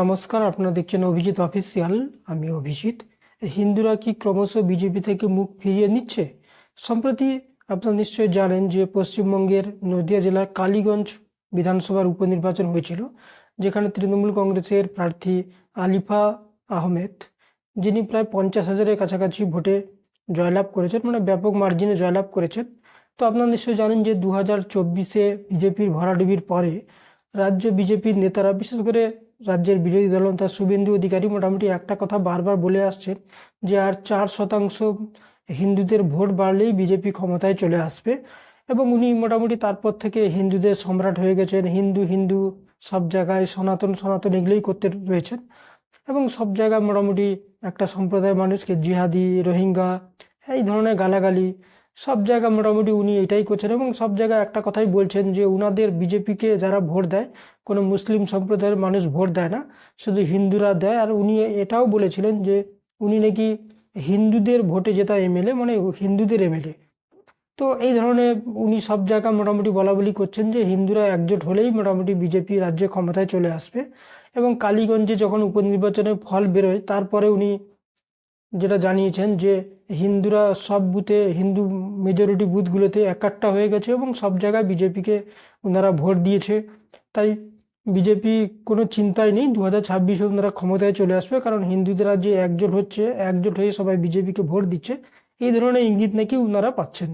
নমস্কার, আপনারা দেখছেন অভিজিৎ অফিসিয়াল। আমি অভিজিৎ। হিন্দুরা কি ক্রমশ বিজেপি থেকে মুখ ফিরিয়ে নিচ্ছে? সম্প্রতি আপনারা নিশ্চয়ই জানেন যে পশ্চিমবঙ্গের নদিয়া জেলার কালীগঞ্জ বিধানসভার উপনির্বাচন হয়েছিল, যেখানে তৃণমূল কংগ্রেসের প্রার্থী আলিফা আহমেদ, যিনি প্রায় পঞ্চাশ হাজারের কাছাকাছি ভোটে জয়লাভ করেছেন মানে ব্যাপক মার্জিনে জয়লাভ করেছেন। তো আপনারা নিশ্চয়ই জানেন যে দু হাজার চব্বিশে বিজেপির ভরাডুবির পরে রাজ্য বিজেপির নেতারা, বিশেষ করে রাজ্যের বিরোধী দলনেতা শুভেন্দু অধিকারী মোটামুটি একটা কথা বারবার বলে আসছেন যে আর চার শতাংশ হিন্দুদের ভোট বাড়লেই বিজেপি ক্ষমতায় চলে আসবে। এবং উনি মোটামুটি তারপর থেকে হিন্দুদের সম্রাট হয়ে গেছেন। হিন্দু হিন্দু সব জায়গায় সনাতন সনাতন এগুলোই করতে রয়েছেন। এবং সব জায়গায় মোটামুটি একটা সম্প্রদায়ের মানুষকে জিহাদি, রোহিঙ্গা এই ধরনের গালাগালি সব জায়গায় মোটামুটি উনি এটাই করছেন এবং সব জায়গায় একটা কথাই বলছেন যে উনাদের বিজেপিকে যারা ভোট দেয়, কোনো মুসলিম সম্প্রদায়ের মানুষ ভোট দেয় না, শুধু হিন্দুরা দেয়। আর উনি এটাও বলেছিলেন যে উনি নাকি হিন্দুদের ভোটে জেতা এমএলএ মানে হিন্দুদের এমএলএ। তো এই ধরনের উনি সব জায়গা মোটামুটি বলা বলি করছেন যে হিন্দুরা একজোট হলেই মোটামুটি বিজেপি রাজ্যে ক্ষমতায় চলে আসবে এবং কালীগঞ্জে যখন উপনির্বাচনের ফল বেরোয়, তারপরে উনি যেটা জানিয়েছেন যে হিন্দুরা সব বুথে, হিন্দু মেজরিটি বুথগুলোতে একাট্টা হয়ে গেছে এবং সব জায়গায় বিজেপিকে ওনারা ভোট দিয়েছে। তাই বিজেপি কোনো চিন্তাই নেই দু হাজার ছাব্বিশে ওনারা ক্ষমতায় চলে আসবে, কারণ হিন্দুদেরা যে একজোট হচ্ছে, একজোট হয়ে সবাই বিজেপিকে ভোট দিচ্ছে। এই ধরনের ইঙ্গিত নাকি ওনারা পাচ্ছেন।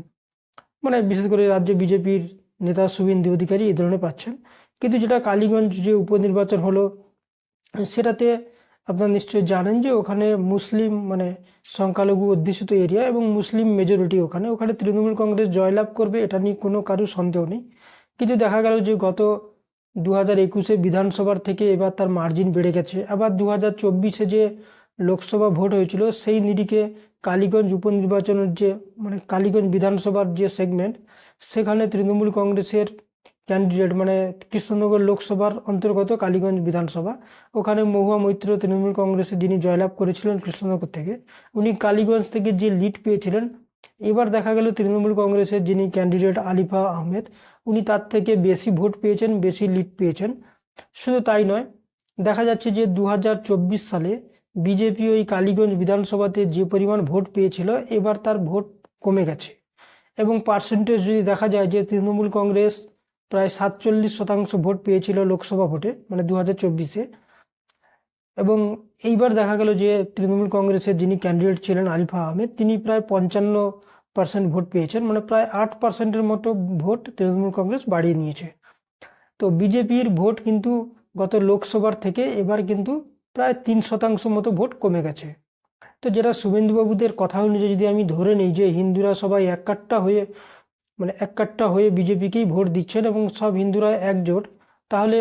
মানে বিশেষ করে রাজ্যে বিজেপির নেতা শুভেন্দু অধিকারী এই ধরনের পাচ্ছেন। কিন্তু যেটা কালীগঞ্জ যে উপনির্বাচন হলো, সেটাতে আপনারা নিশ্চয়ই জানেন যে ওখানে মুসলিম মানে সংখ্যালঘু অধ্যুষিত এরিয়া এবং মুসলিম মেজরিটি ওখানে। ওখানে তৃণমূল কংগ্রেস জয়লাভ করবে, এটা নিয়ে কোনো কারোর সন্দেহ নেই। কিন্তু দেখা গেল যে গত দু হাজার একুশে বিধানসভার থেকে এবার তার মার্জিন বেড়ে গেছে। আবার দু হাজার চব্বিশে যে লোকসভা ভোট হয়েছিল, সেই নিরিখে কালীগঞ্জ উপনির্বাচনের যে মানে কালীগঞ্জ বিধানসভার যে সেগমেন্ট সেখানে তৃণমূল কংগ্রেসের ক্যান্ডিডেট মানে কৃষ্ণনগর লোকসভার অন্তর্গত কালীগঞ্জ বিধানসভা। ওখানে মহুয়া মৈত্র তৃণমূল কংগ্রেসে যিনি জয়লাভ করেছিলেন কৃষ্ণনগর থেকে, উনি কালীগঞ্জ থেকে যে লিড পেয়েছিলেন, এবার দেখা গেল তৃণমূল কংগ্রেসের যিনি ক্যান্ডিডেট আলিফা আহমেদ, উনি তার থেকে বেশি ভোট পেয়েছেন, বেশি লিড পেয়েছেন। শুধু তাই নয়, দেখা যাচ্ছে যে দু হাজার চব্বিশ সালে বিজেপি ওই কালীগঞ্জ বিধানসভাতে যে পরিমাণ ভোট পেয়েছিল, এবার তার ভোট কমে গেছে। এবং পার্সেন্টেজ যদি দেখা যায় যে তৃণমূল কংগ্রেস প্রায় সাতচল্লিশ শতাংশ ভোট পেয়েছিল লোকসভা ভোটে মানে দু হাজার চব্বিশে। এবং এইবার দেখা গেল যে তৃণমূল কংগ্রেসের যিনি ক্যান্ডিডেট ছিলেন আরিফা আহমেদ, তিনি প্রায় পঞ্চান্ন পার্সেন্ট ভোট পেয়েছেন মানে প্রায় আট পার্সেন্টের মতো ভোট তৃণমূল কংগ্রেস বাড়িয়ে নিয়েছে। তো বিজেপির ভোট কিন্তু গত লোকসভার থেকে এবার কিন্তু প্রায় তিন শতাংশ মতো ভোট কমে গেছে। তো যেটা শুভেন্দুবাবুদের কথা অনুযায়ী যদি আমি ধরে নিই যে হিন্দুরা সবাই এককাট্টা হয়ে মানে এককাট্টা হয়ে বিজেপিকেই ভোট দিচ্ছেন এবং সব হিন্দুরা একজোট, তাহলে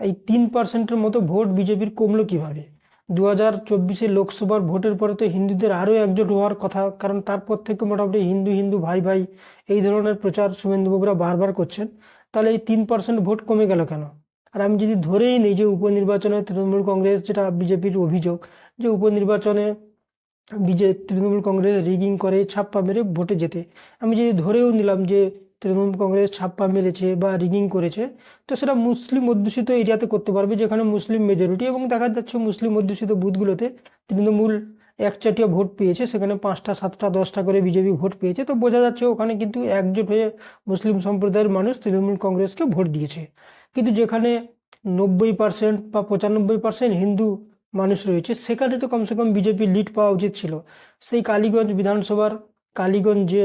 এই তিন পার্সেন্টের মতো ভোট বিজেপির কমলো কীভাবে? দু হাজার চব্বিশে লোকসভার ভোটের পরে তো হিন্দুদের আরও একজোট হওয়ার কথা, কারণ তারপর থেকে মোটামুটি হিন্দু হিন্দু ভাই ভাই এই ধরনের প্রচার শুভেন্দুবাবুরা বারবার করছেন, তাহলে এই তিন পার্সেন্ট ভোট কমে গেল কেন? আর আমি যদি ধরেই নিই যে উপনির্বাচনে তৃণমূল কংগ্রেস যেটা বিজেপির অভিযোগ, যে উপনির্বাচনে বিজে তৃণমূল কংগ্রেস রিগিং করে, ছাপ্পা মেরে ভোটে যেতে আমি যদি ধরেও নিলাম যে তৃণমূল কংগ্রেস ছাপ্পা মেরেছে বা রিগিং করেছে, তো সেটা মুসলিম অধ্যুষিত এরিয়াতে করতে পারবে, যেখানে মুসলিম মেজরিটি এবং দেখা যাচ্ছে মুসলিম অধ্যুষিত বুথগুলোতে তৃণমূল একচাটিয়া ভোট পেয়েছে, সেখানে পাঁচটা, সাতটা, দশটা করে বিজেপি ভোট পেয়েছে। তো বোঝা যাচ্ছে ওখানে কিন্তু একজোট হয়ে মুসলিম সম্প্রদায়ের মানুষ তৃণমূল কংগ্রেসকে ভোট দিয়েছে। কিন্তু যেখানে নব্বই পার্সেন্ট বা পঁচানব্বই পার্সেন্ট হিন্দু মানুষ রয়েছে। সেখানে তো কমসে কম বিজেপি লিড পাওয়া উচিত ছিল। সেই কালীগঞ্জ বিধানসভার কালীগঞ্জ যে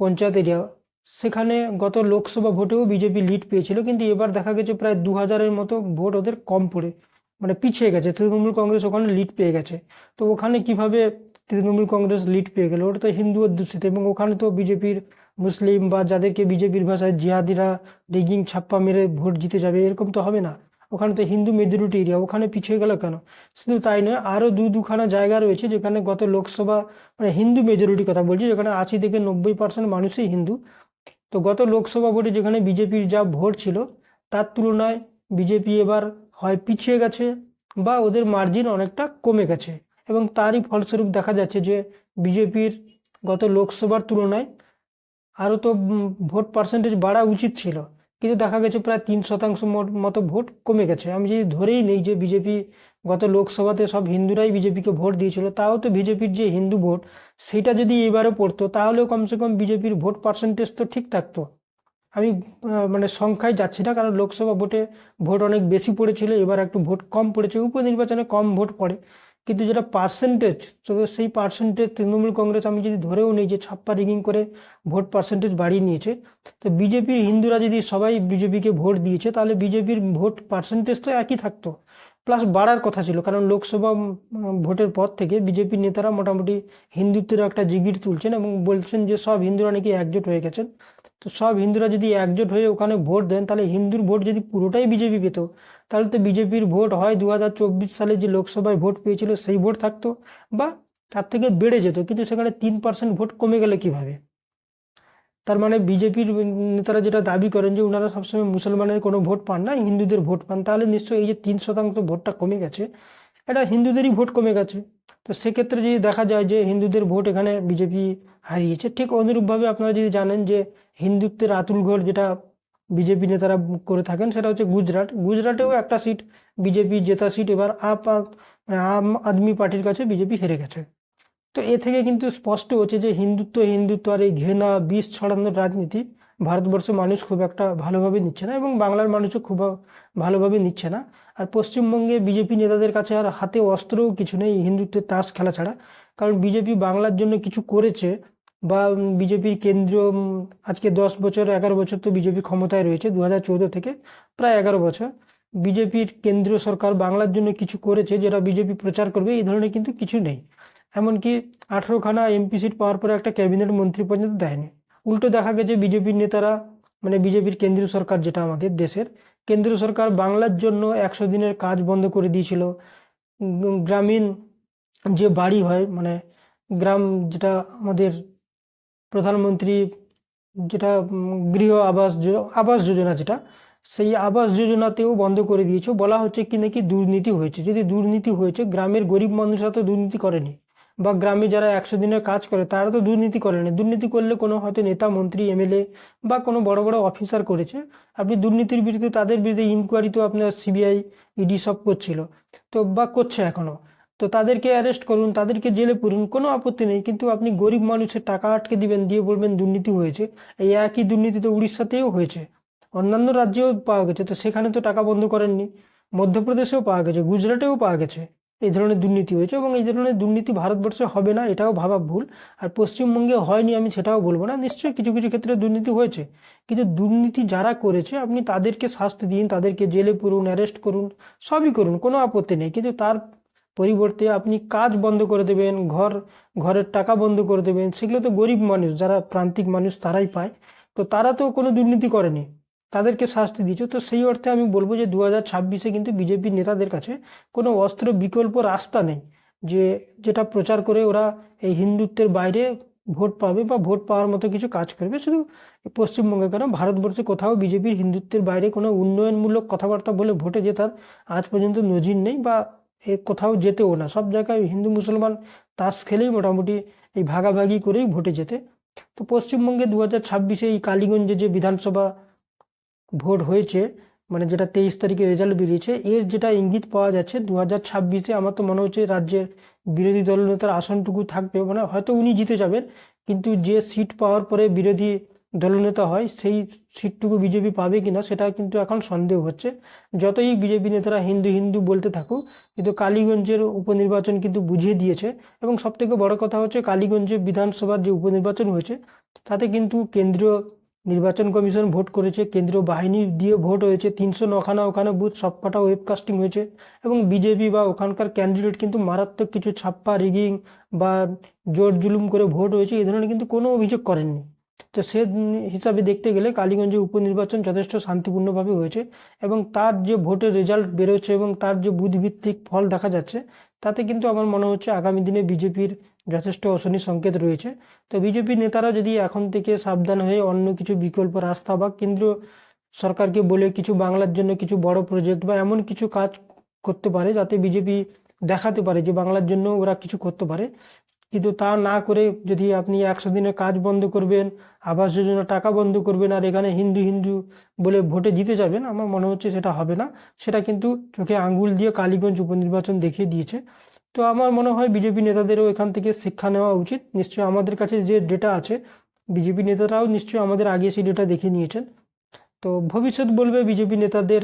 পঞ্চায়েত এরিয়া সেখানে গত লোকসভা ভোটেও বিজেপি লিড পেয়েছিল, কিন্তু এবার দেখা গেছে প্রায় দু হাজারের মতো ভোট ওদের কম পড়ে মানে পিছিয়ে গেছে। তৃণমূল কংগ্রেস ওখানে লিড পেয়ে গেছে। তো ওখানে কীভাবে তৃণমূল কংগ্রেস লিড পেয়ে গেল? ওটা তো হিন্দু অধ্যুষিত, এবং ওখানে তো বিজেপির মুসলিম বা যাদেরকে বিজেপির ভাষায় জিহাদিরা রিগিং ছাপ্পা মেরে ভোট জিতে যাবে, এরকম তো হবে না। ওখানে তো হিন্দু মেজরিটি এরিয়া ওখানে পিছিয়ে গেল কেন? শুধু তাই নয় আরও দু দুখানা জায়গা রয়েছে যেখানে গত লোকসভা মানে হিন্দু মেজরিটি কথা বলছি, যেখানে আশি থেকে নব্বই পার্সেন্ট মানুষই হিন্দু। তো গত লোকসভা ভোটে যেখানে বিজেপির যা ভোট ছিল, তার তুলনায় বিজেপি এবার হয় পিছিয়ে গেছে বা ওদের মার্জিন অনেকটা কমে গেছে। এবং তারই ফলস্বরূপ দেখা যাচ্ছে যে বিজেপির গত লোকসভার তুলনায় আরও তো ভোট পার্সেন্টেজ বাড়া উচিত ছিল। কিন্তু দেখা গেছে প্রায় তিন শতাংশ মত- ভোট কমে গেছে। আমি যদি ধরেই নেই যে বিজেপি গত লোকসভাতে সব হিন্দুরাই বিজেপিকে ভোট দিয়েছিল, তাও তো বিজেপির যে হিন্দু ভোট, সেটা যদি এবারে পড়তো, তাহলেও কমসে কম বিজেপির ভোট পার্সেন্টেজ তো ঠিক থাকতো। আমি মানে সংখ্যায় যাচ্ছি না, কারণ লোকসভা ভোটে ভোট অনেক বেশি পড়েছিল, এবার একটু ভোট কম পড়েছে, উপনির্বাচনে কম ভোট পড়ে। কিন্তু যেটা পার্সেন্টেজ তো সেই পার্সেন্টেজ তৃণমূল কংগ্রেস আমি যদি ধরেও নিই যে ছাপ্পা রিগিং করে ভোট পার্সেন্টেজ বাড়িয়ে নিয়েছে, তো বিজেপির হিন্দুরা যদি সবাই বিজেপিকে ভোট দিয়েছে, তাহলে বিজেপির ভোট পার্সেন্টেজ তো একই থাকতো। প্লাস বাড়ার কথা ছিল, কারণ লোকসভা ভোটের পর থেকে বিজেপির নেতারা মোটামুটি হিন্দুত্বের একটা জিগির তুলছেন এবং বলছেন যে সব হিন্দুরা নাকি একজোট হয়ে গেছেন। তো সব হিন্দুরা যদি একজোট হয়ে ওখানে ভোট দেন, তাহলে হিন্দুর ভোট যদি পুরোটাই বিজেপি পেত, তাহলে তো বিজেপির ভোট হয় দু হাজার চব্বিশ সালে যে লোকসভায় ভোট পেয়েছিল সেই ভোট থাকতো বা তার থেকে বেড়ে যেত, কিন্তু সেখানে তিন পার্সেন্ট ভোট কমে গেলে কীভাবে? তার মানে বিজেপির নেতারা যেটা দাবি করেন যে ওনারা সবসময় মুসলমানের কোনো ভোট পান না, হিন্দুদের ভোট পান, তাহলে নিশ্চয়ই এই যে তিন শতাংশ ভোটটা কমে গেছে, এটা হিন্দুদেরই ভোট কমে গেছে। তো সেক্ষেত্রে যদি দেখা যায় যে হিন্দুদের ভোট এখানে বিজেপি হারিয়েছে, ঠিক অনুরূপভাবে আপনারা যদি জানেন যে হিন্দুত্বের আতুল ঘর যেটা বিজেপি নেতারা করে থাকেন, সেটা হচ্ছে গুজরাট। গুজরাটেও একটা সিট, বিজেপি জেতা সিট, এবার আপ মানে আম আদমি পার্টির কাছে বিজেপি হেরে গেছে। তো এ থেকে কিন্তু স্পষ্ট হচ্ছে যে হিন্দুত্ব হিন্দুত্ব আর এই ঘৃণা, বিষ ছড়ানোর রাজনীতি ভারতবর্ষের মানুষ খুব একটা ভালোভাবে নিচ্ছে না এবং বাংলার মানুষও খুব ভালোভাবে নিচ্ছে না। আর পশ্চিমবঙ্গে বিজেপি নেতাদের কাছে আর হাতে অস্ত্রও কিছু নেই হিন্দুত্বের তাস খেলা ছাড়া। কারণ বিজেপি বাংলার জন্য কিছু করেছে বা বিজেপির কেন্দ্রীয় উম, আজকে দশ বছর এগারো বছর তো বিজেপি ক্ষমতায় রয়েছে দু হাজার চৌদ্দ থেকে প্রায় এগারো বছর। বিজেপির কেন্দ্রীয় সরকার বাংলার জন্য কিছু করেছে যেটা বিজেপি প্রচার করবে এই ধরনের কিন্তু কিছু নেই। এমনকি আঠেরোখানা এমপি সিট পাওয়ার পরে একটা ক্যাবিনেট মন্ত্রী পর্যন্ত দেয়নি। উল্টো দেখা গেছে বিজেপির নেতারা মানে বিজেপির কেন্দ্রীয় সরকার যেটা আমাদের দেশের কেন্দ্রীয় সরকার বাংলার জন্য একশো দিনের কাজ বন্ধ করে দিয়েছিল। গ্রামীণ যে বাড়ি হয় মানে গ্রাম যেটা আমাদের প্রধানমন্ত্রী যেটা গৃহ আবাস আবাস যোজনা যেটা, সেই আবাস যোজনাতেও বন্ধ করে দিয়েছে। বলা হচ্ছে কি নাকি দুর্নীতি হয়েছে। যদি দুর্নীতি হয়েছে, গ্রামের গরিব মানুষরা তো দুর্নীতি করেনি বা গ্রামে যারা একশো দিনের কাজ করে, তারা তো দুর্নীতি করেনি দুর্নীতি করলে কোনো হয়তো নেতা, মন্ত্রী, এমএলএ বা কোনো বড় বড় অফিসার করেছে। আপনি দুর্নীতির বিরুদ্ধে, তাদের বিরুদ্ধে ইনকোয়ারি তো আপনার সিবিআই ইডি সব করছিল। তো বা করছে এখনও। তো তাদেরকে অ্যারেস্ট করুন, তাদেরকে জেলে পুরুন কোনো আপত্তি নেই। কিন্তু আপনি গরিব মানুষের টাকা আটকে দিবেন, দিয়ে বলবেন দুর্নীতি হয়েছে। এই একই দুর্নীতি তো উড়িষ্যাতেও হয়েছে। অন্যান্য রাজ্যেও পাওয়া গেছে। তো সেখানে তো টাকা বন্ধ করেননি। মধ্যপ্রদেশেও পাওয়া গেছে, গুজরাটেও পাওয়া গেছে। এই ধরনের দুর্নীতি হয়েছে এবং এই ধরনের দুর্নীতি ভারতবর্ষে হবে না, এটাও ভাবা ভুল। আর পশ্চিমবঙ্গে হয়নি আমি সেটাও বলব না। নিশ্চয়ই কিছু কিছু ক্ষেত্রে দুর্নীতি হয়েছে। কিন্তু দুর্নীতি যারা করেছে, আপনি তাদেরকে শাস্তি দিন, তাদেরকে জেলে পুরুন অ্যারেস্ট করুন, সবই করুন, কোনো আপত্তি নেই। কিন্তু তার পরিবর্তে আপনি কাজ বন্ধ করে দেবেন, ঘর, ঘরের টাকা বন্ধ করে দেবেন, সেগুলো তো গরিব মানুষ, যারা প্রান্তিক মানুষ তারাই পায়। তো তারা তো কোনো দুর্নীতি করেনি, তাদেরকে শাস্তি দিচ্ছে তো সেই অর্থে আমি বলব যে দু হাজার ছাব্বিশে কিন্তু বিজেপির নেতাদের কাছে কোনো অস্ত্র বিকল্প রাস্তা নেই, যে যেটা প্রচার করে ওরা এই হিন্দুত্বের বাইরে ভোট পাবে বা ভোট পাওয়ার মতো কিছু কাজ করবে। শুধু পশ্চিমবঙ্গে কেন, ভারতবর্ষে কোথাও বিজেপির হিন্দুত্বের বাইরে কোনো উন্নয়নমূলক কথাবার্তা বলে ভোটে জেতার আজ পর্যন্ত নজির নেই বা এ কোথাও যেতেও না। সব জায়গায় হিন্দু, মুসলমান তাস খেলেই মোটামুটি এই ভাগাভাগি করেই ভোটে যেতে। তো পশ্চিমবঙ্গে দু হাজার ছাব্বিশে এই কালীগঞ্জে যে বিধানসভা ভোট হয়েছে মানে যেটা তেইশ তারিখে রেজাল্ট বেরিয়েছে, এর যেটা ইঙ্গিত পাওয়া যাচ্ছে দু হাজার ছাব্বিশে আমার তো মনে হচ্ছে রাজ্যের বিরোধী দলনেতার আসনটুকু থাকবে। মানে হয়তো উনি জিতে যাবেন, কিন্তু যে সিট পাওয়ার পরে বিরোধী দলনেতা হয়, সেই সিটটুকু বিজেপি পাবে কিনা সেটা কিন্তু এখন সন্দেহ হচ্ছে। যতই বিজেপি নেতারা হিন্দু হিন্দু বলতে থাকুক, কিন্তু কালীগঞ্জের উপনির্বাচন কিন্তু বুঝিয়ে দিয়েছে। এবং সবথেকে বড় কথা হচ্ছে, কালীগঞ্জে বিধানসভার যে উপনির্বাচন হয়েছে, তাতে কিন্তু কেন্দ্রীয় নির্বাচন কমিশন ভোট করেছে। কেন্দ্রীয় বাহিনী দিয়ে ভোট হয়েছে, তিনশো নখানা ওখানে বুথ, সবকটা ওয়েবকাস্টিং হয়েছে। এবং বিজেপি বা ওখানকার ক্যান্ডিডেট কিন্তু মারাত্মক কিছু ছাপ্পা, রিগিং বা জোর জুলুম করে ভোট হয়েছে এই ধরনের কিন্তু কোনো অভিযোগ করেননি। তো সে হিসাবে দেখতে গেলে কালীগঞ্জে উপনির্বাচন যথেষ্ট শান্তিপূর্ণভাবে হয়েছে এবং তার যে ভোটের রেজাল্ট বেরোচ্ছে এবং তার যে বুধভিত্তিক ফল দেখা যাচ্ছে, তাতে কিন্তু আমার মনে হচ্ছে আগামী দিনে বিজেপির যথেষ্ট অশনি সংকেত রয়েছে। তো বিজেপি নেতারা যদি এখন থেকে সাবধান হয়ে অন্য কিছু বিকল্প রাস্তা বা কেন্দ্রীয় সরকারকে বলে কিছু বাংলার জন্য কিছু বড় প্রজেক্ট বা এমন কিছু কাজ করতে পারে যাতে বিজেপি দেখাতে পারে যে বাংলার জন্য ওরা কিছু করতে পারে কিন্তু তা না করে যদি আপনি একশো দিনের কাজ বন্ধ করবেন আবাস যোজনা টাকা বন্ধ করবেন, আর এখানে হিন্দু হিন্দু বলে ভোটে জিতে যাবেন, আমার মনে হচ্ছে সেটা হবে না। সেটা কিন্তু চোখে আঙ্গুল দিয়ে কালীগঞ্জ উপনির্বাচন দেখিয়ে দিয়েছে। তো আমার মনে হয় বিজেপি নেতাদেরও এখান থেকে শিক্ষা নেওয়া উচিত। নিশ্চয়ই আমাদের কাছে যে ডেটা আছে, বিজেপি নেতারাও নিশ্চয়ই আমাদের আগে সেই ডেটা দেখিয়ে নিয়েছেন। তো ভবিষ্যৎ বলবে বিজেপি নেতাদের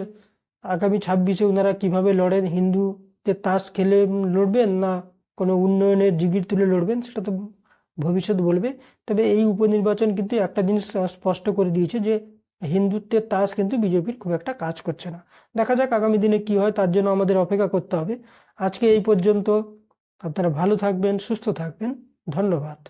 আগামী ছাব্বিশে ওনারা কীভাবে লড়েন? হিন্দুদের তাস খেলে লড়বেন না কোনো উন্নয়নের জিগির তুলে লড়বেন, সেটা তো ভবিষ্যৎ বলবে। তবে এই উপনির্বাচন কিন্তু একটা জিনিস স্পষ্ট করে দিয়েছে যে হিন্দুত্বের তাস কিন্তু বিজেপির খুব একটা কাজ করছে না। দেখা যাক আগামী দিনে কি হয়, তার জন্য আমাদের অপেক্ষা করতে হবে। আজকে এই পর্যন্ত আপনারা ভালো থাকবেন, সুস্থ থাকবেন। ধন্যবাদ।